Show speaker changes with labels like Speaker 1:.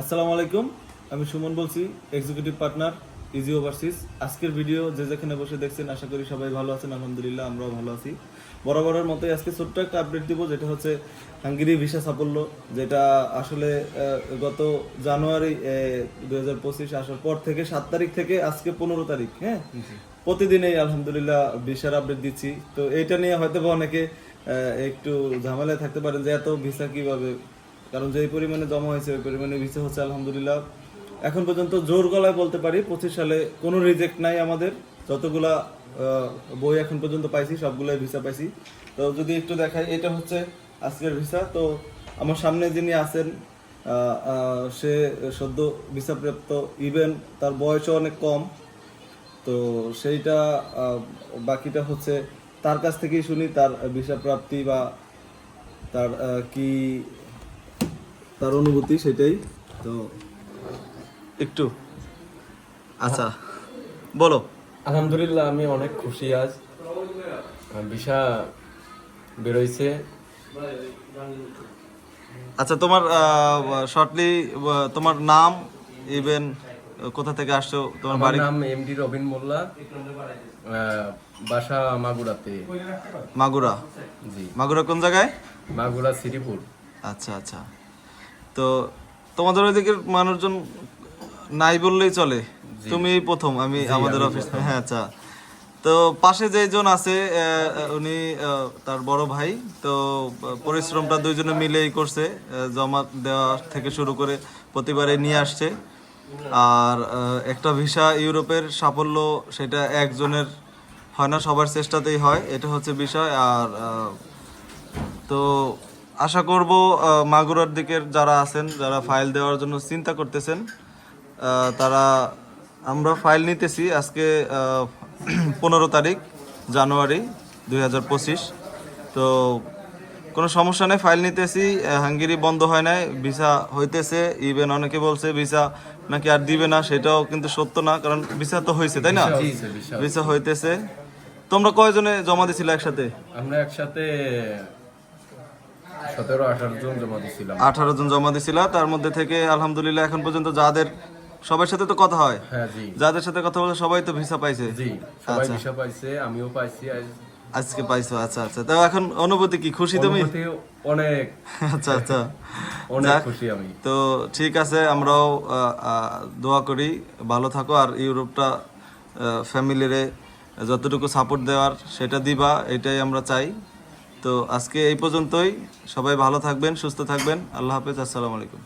Speaker 1: আসসালামু আলাইকুম আমি সুমন বলছি এক্সিকিউটিভ পার্টনার ইজি ওভারসিজ আজকের ভিডিও যে যেখানে বসে দেখছেন আশা করি সবাই ভালো আছেন আলহামদুলিল্লাহ আমরাও ভালো আছি। বরাবরের মতোই আজকে ছোট্ট একটা আপডেট দিব যেটা হচ্ছে হাঙ্গেরি ভিসা সাফল্য যেটা আসলে গত জানুয়ারি দুই হাজার পঁচিশ আসার পর থেকে সাত তারিখ থেকে আজকে পনেরো তারিখ হ্যাঁ? প্রতিদিনই আলহামদুলিল্লাহ ভিসার আপডেট দিচ্ছি। তো এটা নিয়ে হয়তো অনেকে আহ, একটু ঝামেলায় থাকতে পারেন যে এত ভিসা কীভাবে কারণ যেই পরিমাণে জমা হয়েছে, ওই পরিমাণে ভিসা হচ্ছে আলহামদুলিল্লাহ। এখন পর্যন্ত জোর গলায় বলতে পারি, পঁচিশ সালে কোনো রিজেক্ট নাই আমাদের। যতগুলা বই এখন পর্যন্ত পাইছি, সবগুলোই ভিসা পাইছি। তো যদি একটু দেখাই, এটা হচ্ছে আজকের ভিসা তো আমার সামনে যিনি আছেন সে সদ্য ভিসাপ্রাপ্ত ইভেন তার বয়সও অনেক কম। তো সেইটা বাকিটা হচ্ছে তার কাছ থেকেই শুনি, তার ভিসা প্রাপ্তি বা তার কি তার অনুভূতি সেটাই তো। একটু। আচ্ছা বলো।
Speaker 2: আলহামদুলিল্লাহ আমি অনেক খুশি আজ। ভিসা বেরোইছে।
Speaker 1: আচ্ছা তোমার শর্টলি তোমার নাম ইভেন কোথা থেকে আসছো? তোমার বাড়ি?
Speaker 2: নাম এমডি রবিন মোল্লা। বাসা মাগুরাতে।
Speaker 1: মাগুরা?
Speaker 2: জি।
Speaker 1: মাগুরা কোন জায়গায়?
Speaker 2: মাগুরা শ্রীপুর।
Speaker 1: আচ্ছা আচ্ছা। তো তোমাদের ওইদিকের মানুষজন নাই বললেই চলে। তুমি প্রথম আমি আমাদের অফিস হ্যাঁ আচ্ছা। তো পাশে যেজন আছে উনি তার বড় ভাই তো পরিশ্রমটা দুইজনে মিলেই করছে জমা দেওয়া থেকে শুরু করে প্রতিবারে নিয়ে আসছে। আর একটা ভিসা ইউরোপের সাফল্য সেটা একজনের হয় না সবার চেষ্টাতেই হয় এটা হচ্ছে বিষয়। আর তো আশা করব মাগুরার দিকের যারা আছেন যারা ফাইল দেওয়ার জন্য চিন্তা করতেছেন তারা আমরা ফাইল নিতেছি আজকে পনেরো তারিখ জানুয়ারি দুই হাজার পঁচিশ। তো কোনো সমস্যা নেই ফাইল নিতেছি হাঙ্গেরি বন্ধ হয় নাই ভিসা হইতেছে ইভেন অনেকে বলছে ভিসা নাকি আর দিবে না সেটাও কিন্তু সত্য না কারণ ভিসা তো হয়েছে তাই না?
Speaker 2: ভিসা
Speaker 1: হইতেছে। তোমরা কয়জনে জমা দিছিলে একসাথে?
Speaker 2: আমরা একসাথে আঠারো জন জমা
Speaker 1: দিছিল। তার মধ্যে থেকে আলহামদুলিল্লাহ এখন পর্যন্ত যাদের সবার সাথে তো কথা হয়।
Speaker 2: হ্যাঁ
Speaker 1: যাদের সাথে কথা বলে সবাই তো ভিসা পাইছে।
Speaker 2: জি সবাই
Speaker 1: আচ্ছা।
Speaker 2: ভিসা পাইছে আমিও পাইছি
Speaker 1: আজকে পাইছো আচ্ছা আচ্ছা। তো এখন অনুভূতি কি খুশি তুমি?
Speaker 2: অনেক।
Speaker 1: আচ্ছা আচ্ছা।
Speaker 2: অনেক খুশি আমি।
Speaker 1: তো ঠিক আছে আমরাও দোয়া করি ভালো থাকো। আর ইউরোপটা ফ্যামিলিরে যতটুকু সাপোর্ট দেওয়ার সেটা দিবা এটাই আমরা চাই। তো আজকে এই পর্যন্তই। সবাই ভালো থাকবেন সুস্থ থাকবেন। আল্লাহ হাফেজ আসসালামু আলাইকুম।